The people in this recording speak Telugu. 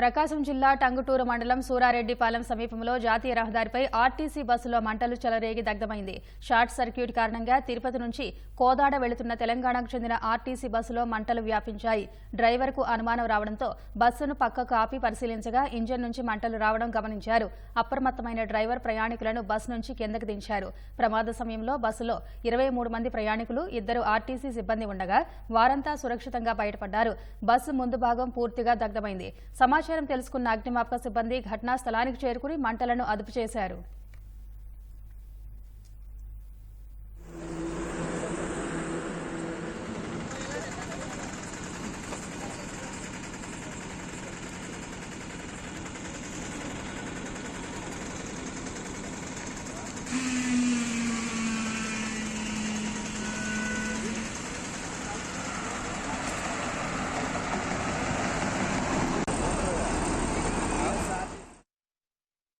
ప్రకాశం జిల్లా టంగుటూరు మండలం సూరారెడ్డిపాలెం సమీపంలో జాతీయ రహదారిపై ఆర్టీసీ బస్సులో మంటలు చెలరేగి దగ్ధమైంది. షార్ట్ సర్క్యూట్ కారణంగా తిరుపతి నుంచి కోదాడ వెళుతున్న తెలంగాణకు చెందిన ఆర్టీసీ బస్సులో మంటలు వ్యాపించాయి. డ్రైవర్కు అనుమానం రావడంతో బస్సును పక్కకు ఆపి పరిశీలించగా ఇంజన్ నుంచి మంటలు రావడం గమనించారు. అప్రమత్తమైన డ్రైవర్ ప్రయాణికులను బస్సు నుంచి కిందకు దించారు. ప్రమాద సమయంలో బస్సులో ఇరవై మూడు మంది ప్రయాణికులు ఇద్దరు ఆర్టీసీ సిబ్బంది ఉండగా వారంతా సురక్షితంగా బయటపడ్డారు. బస్సు ముందు భాగం పూర్తిగా దగ్ధమైంది. సమాచారం తెలుసుకున్న అగ్నిమాపక సిబ్బంది ఘటనా స్థలానికి చేరుకుని మంటలను అదుపు చేశారు